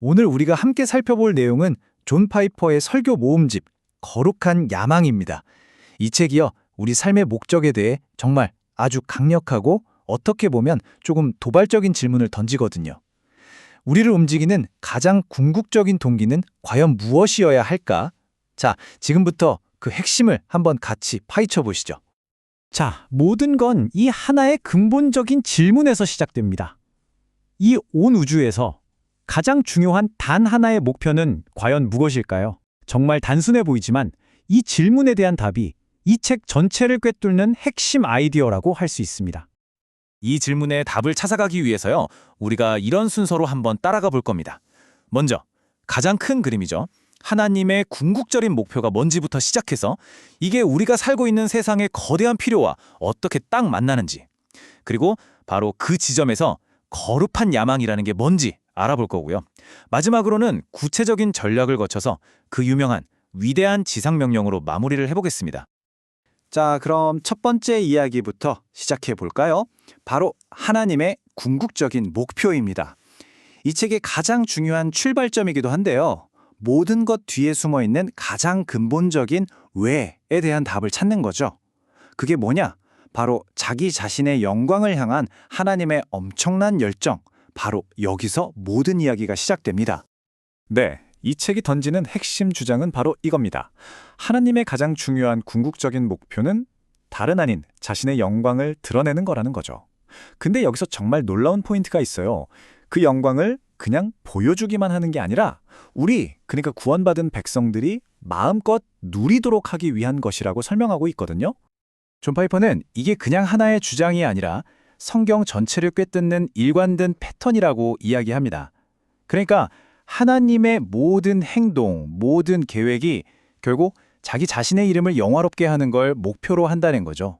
오늘 우리가 함께 살펴볼 내용은 존 파이퍼의 설교 모음집 거룩한 야망입니다. 이 책이요, 우리 삶의 목적에 대해 정말 아주 강력하고 어떻게 보면 조금 도발적인 질문을 던지거든요. 우리를 움직이는 가장 궁극적인 동기는 과연 무엇이어야 할까? 자, 지금부터 그 핵심을 한번 같이 파헤쳐 보시죠. 자, 모든 건 이 하나의 근본적인 질문에서 시작됩니다. 이 온 우주에서 가장 중요한 단 하나의 목표는 과연 무엇일까요? 정말 단순해 보이지만 이 질문에 대한 답이 이 책 전체를 꿰뚫는 핵심 아이디어라고 할 수 있습니다. 이 질문에 답을 찾아가기 위해서요, 우리가 이런 순서로 한번 따라가 볼 겁니다. 먼저, 가장 큰 그림이죠. 하나님의 궁극적인 목표가 뭔지부터 시작해서 이게 우리가 살고 있는 세상의 거대한 필요와 어떻게 딱 만나는지, 그리고 바로 그 지점에서 거룩한 야망이라는 게 뭔지 알아볼 거고요. 마지막으로는 구체적인 전략을 거쳐서 그 유명한 위대한 지상명령으로 마무리를 해보겠습니다. 자, 그럼 첫 번째 이야기부터 시작해 볼까요? 바로 하나님의 궁극적인 목표입니다. 이 책의 가장 중요한 출발점이기도 한데요. 모든 것 뒤에 숨어 있는 가장 근본적인 왜에 대한 답을 찾는 거죠. 그게 뭐냐? 바로 자기 자신의 영광을 향한 하나님의 엄청난 열정. 바로 여기서 모든 이야기가 시작됩니다. 네, 이 책이 던지는 핵심 주장은 바로 이겁니다. 하나님의 가장 중요한 궁극적인 목표는 다른 아닌 자신의 영광을 드러내는 거라는 거죠. 근데 여기서 정말 놀라운 포인트가 있어요. 그 영광을 그냥 보여주기만 하는 게 아니라 우리, 그러니까 구원받은 백성들이 마음껏 누리도록 하기 위한 것이라고 설명하고 있거든요. 존 파이퍼는 이게 그냥 하나의 주장이 아니라 성경 전체를 꿰뚫는 일관된 패턴이라고 이야기합니다. 그러니까 하나님의 모든 행동, 모든 계획이 결국 자기 자신의 이름을 영화롭게 하는 걸 목표로 한다는 거죠.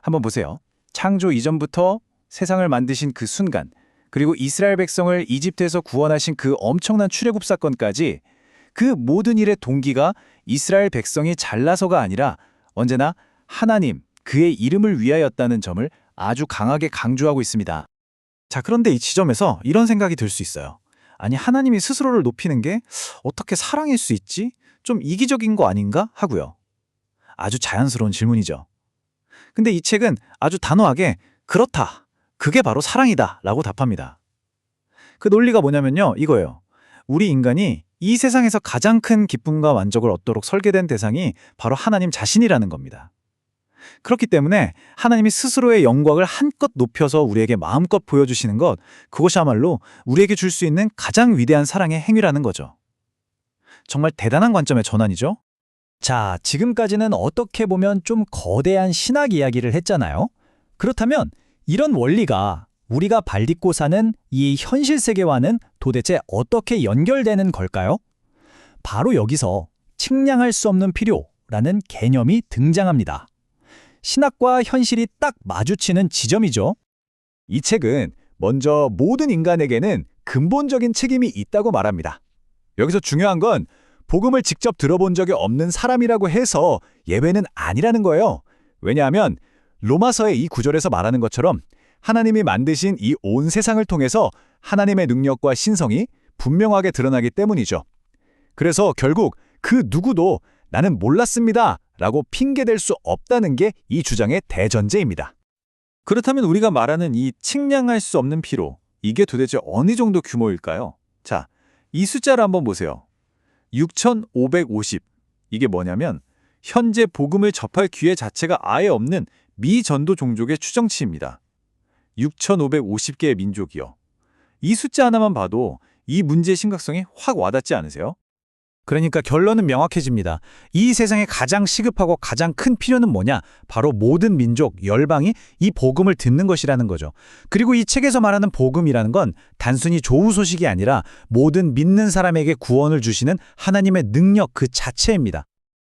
한번 보세요. 창조 이전부터 세상을 만드신 그 순간, 그리고 이스라엘 백성을 이집트에서 구원하신 그 엄청난 출애굽 사건까지 그 모든 일의 동기가 이스라엘 백성이 잘나서가 아니라 언제나 하나님, 그의 이름을 위하였다는 점을 아주 강하게 강조하고 있습니다. 자, 그런데 이 지점에서 이런 생각이 들 수 있어요. 아니, 하나님이 스스로를 높이는 게 어떻게 사랑일 수 있지? 좀 이기적인 거 아닌가? 하고요. 아주 자연스러운 질문이죠. 근데 이 책은 아주 단호하게 그렇다. 그게 바로 사랑이다. 라고 답합니다. 그 논리가 뭐냐면요. 이거예요. 우리 인간이 이 세상에서 가장 큰 기쁨과 만족을 얻도록 설계된 대상이 바로 하나님 자신이라는 겁니다. 그렇기 때문에 하나님이 스스로의 영광을 한껏 높여서 우리에게 마음껏 보여주시는 것, 그것이야말로 우리에게 줄 수 있는 가장 위대한 사랑의 행위라는 거죠. 정말 대단한 관점의 전환이죠? 자, 지금까지는 어떻게 보면 좀 거대한 신학 이야기를 했잖아요. 그렇다면 이런 원리가 우리가 발 딛고 사는 이 현실 세계와는 도대체 어떻게 연결되는 걸까요? 바로 여기서 측량할 수 없는 필요라는 개념이 등장합니다. 신학과 현실이 딱 마주치는 지점이죠. 이 책은 먼저 모든 인간에게는 근본적인 책임이 있다고 말합니다. 여기서 중요한 건 복음을 직접 들어본 적이 없는 사람이라고 해서 예외는 아니라는 거예요. 왜냐하면 로마서의 이 구절에서 말하는 것처럼 하나님이 만드신 이 온 세상을 통해서 하나님의 능력과 신성이 분명하게 드러나기 때문이죠. 그래서 결국 그 누구도 나는 몰랐습니다 라고 핑계댈 수 없다는 게 이 주장의 대전제입니다. 그렇다면 우리가 말하는 이 측량할 수 없는 피로, 이게 도대체 어느 정도 규모일까요? 자, 이 숫자를 한번 보세요. 6,550. 이게 뭐냐면 현재 복음을 접할 기회 자체가 아예 없는 미전도 종족의 추정치입니다. 6,550개의 민족이요. 이 숫자 하나만 봐도 이 문제의 심각성이 확 와닿지 않으세요? 그러니까 결론은 명확해집니다. 이 세상에 가장 시급하고 가장 큰 필요는 뭐냐? 바로 모든 민족, 열방이 이 복음을 듣는 것이라는 거죠. 그리고 이 책에서 말하는 복음이라는 건 단순히 좋은 소식이 아니라 모든 믿는 사람에게 구원을 주시는 하나님의 능력 그 자체입니다.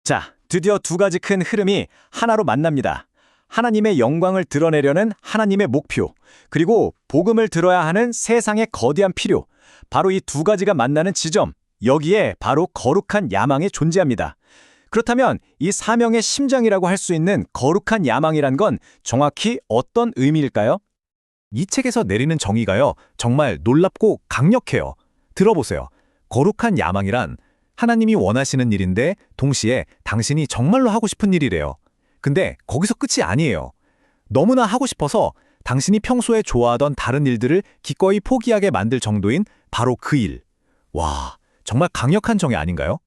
자, 드디어 두 가지 큰 흐름이 하나로 만납니다. 하나님의 영광을 드러내려는 하나님의 목표, 그리고 복음을 들어야 하는 세상의 거대한 필요. 바로 이 두 가지가 만나는 지점, 여기에 바로 거룩한 야망이 존재합니다. 그렇다면 이 사명의 심장이라고 할 수 있는 거룩한 야망이란 건 정확히 어떤 의미일까요? 이 책에서 내리는 정의가요, 정말 놀랍고 강력해요. 들어보세요. 거룩한 야망이란 하나님이 원하시는 일인데 동시에 당신이 정말로 하고 싶은 일이래요. 근데 거기서 끝이 아니에요. 너무나 하고 싶어서 당신이 평소에 좋아하던 다른 일들을 기꺼이 포기하게 만들 정도인 바로 그 일. 와, 정말 강력한 정의 아닌가요?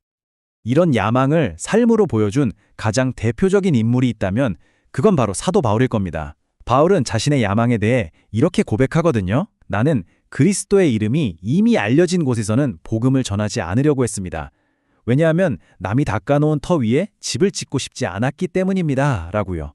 이런 야망을 삶으로 보여준 가장 대표적인 인물이 있다면 그건 바로 사도 바울일 겁니다. 바울은 자신의 야망에 대해 이렇게 고백하거든요. 나는 그리스도의 이름이 이미 알려진 곳에서는 복음을 전하지 않으려고 했습니다. 왜냐하면 남이 닦아놓은 터 위에 집을 짓고 싶지 않았기 때문입니다. 라고요.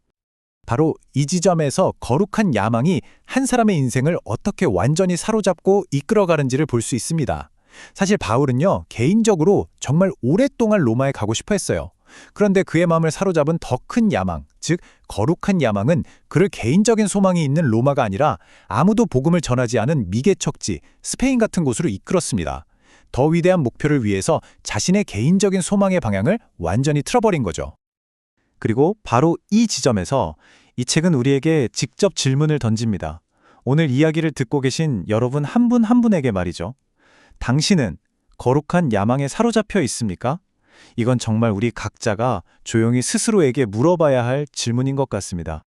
바로 이 지점에서 거룩한 야망이 한 사람의 인생을 어떻게 완전히 사로잡고 이끌어가는지를 볼 수 있습니다. 사실 바울은요, 개인적으로 정말 오랫동안 로마에 가고 싶어 했어요. 그런데 그의 마음을 사로잡은 더 큰 야망, 즉 거룩한 야망은 그를 개인적인 소망이 있는 로마가 아니라 아무도 복음을 전하지 않은 미개척지, 스페인 같은 곳으로 이끌었습니다. 더 위대한 목표를 위해서 자신의 개인적인 소망의 방향을 완전히 틀어버린 거죠. 그리고 바로 이 지점에서 이 책은 우리에게 직접 질문을 던집니다. 오늘 이야기를 듣고 계신 여러분 한 분한 분에게 말이죠. 당신은 거룩한 야망에 사로잡혀 있습니까? 이건 정말 우리 각자가 조용히 스스로에게 물어봐야 할 질문인 것 같습니다.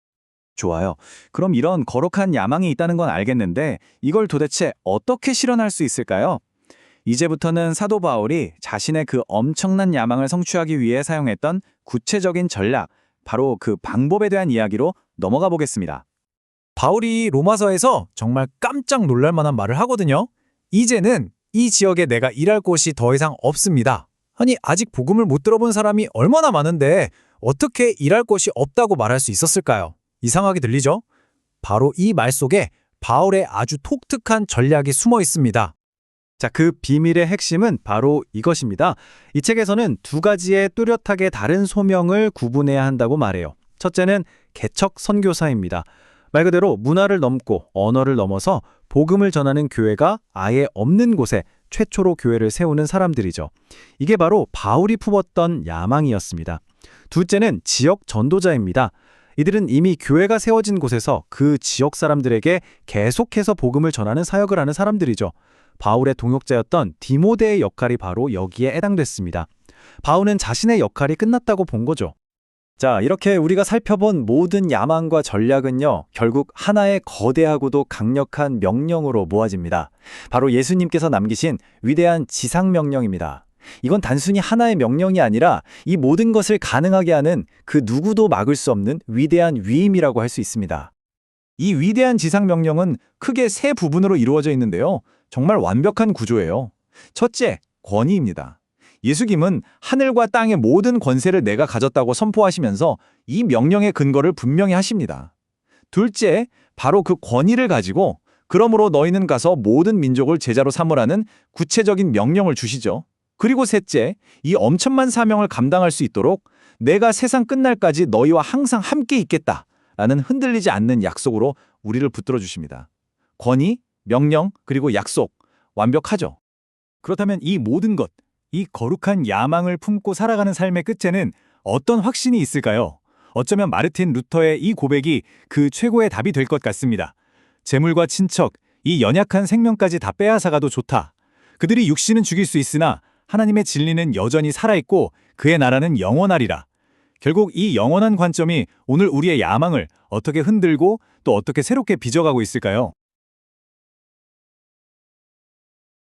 좋아요. 그럼 이런 거룩한 야망이 있다는 건 알겠는데 이걸 도대체 어떻게 실현할 수 있을까요? 이제부터는 사도 바울이 자신의 그 엄청난 야망을 성취하기 위해 사용했던 구체적인 전략, 바로 그 방법에 대한 이야기로 넘어가 보겠습니다. 바울이 로마서에서 정말 깜짝 놀랄 만한 말을 하거든요. 이제는 이 지역에 내가 일할 곳이 더 이상 없습니다. 아니, 아직 복음을 못 들어본 사람이 얼마나 많은데 어떻게 일할 곳이 없다고 말할 수 있었을까요? 이상하게 들리죠? 바로 이 말 속에 바울의 아주 독특한 전략이 숨어 있습니다. 자, 그 비밀의 핵심은 바로 이것입니다. 이 책에서는 두 가지의 뚜렷하게 다른 소명을 구분해야 한다고 말해요. 첫째는 개척 선교사입니다. 말 그대로 문화를 넘고 언어를 넘어서 복음을 전하는 교회가 아예 없는 곳에 최초로 교회를 세우는 사람들이죠. 이게 바로 바울이 품었던 야망이었습니다. 둘째는 지역 전도자입니다. 이들은 이미 교회가 세워진 곳에서 그 지역 사람들에게 계속해서 복음을 전하는 사역을 하는 사람들이죠. 바울의 동역자였던 디모데의 역할이 바로 여기에 해당됐습니다. 바울은 자신의 역할이 끝났다고 본 거죠. 자, 이렇게 우리가 살펴본 모든 야망과 전략은요, 결국 하나의 거대하고도 강력한 명령으로 모아집니다. 바로 예수님께서 남기신 위대한 지상명령입니다. 이건 단순히 하나의 명령이 아니라 이 모든 것을 가능하게 하는 그 누구도 막을 수 없는 위대한 위임이라고 할 수 있습니다. 이 위대한 지상명령은 크게 세 부분으로 이루어져 있는데요. 정말 완벽한 구조예요. 첫째, 권위입니다. 예수님은 하늘과 땅의 모든 권세를 내가 가졌다고 선포하시면서 이 명령의 근거를 분명히 하십니다. 둘째, 바로 그 권위를 가지고 그러므로 너희는 가서 모든 민족을 제자로 삼으라는 구체적인 명령을 주시죠. 그리고 셋째, 이 엄청난 사명을 감당할 수 있도록 내가 세상 끝날까지 너희와 항상 함께 있겠다. 라는 흔들리지 않는 약속으로 우리를 붙들어 주십니다. 권위, 명령, 그리고 약속. 완벽하죠. 그렇다면 이 모든 것, 이 거룩한 야망을 품고 살아가는 삶의 끝에는 어떤 확신이 있을까요? 어쩌면 마르틴 루터의 이 고백이 그 최고의 답이 될 것 같습니다. 재물과 친척, 이 연약한 생명까지 다 빼앗아가도 좋다. 그들이 육신은 죽일 수 있으나 하나님의 진리는 여전히 살아있고 그의 나라는 영원하리라. 결국 이 영원한 관점이 오늘 우리의 야망을 어떻게 흔들고 또 어떻게 새롭게 빚어가고 있을까요?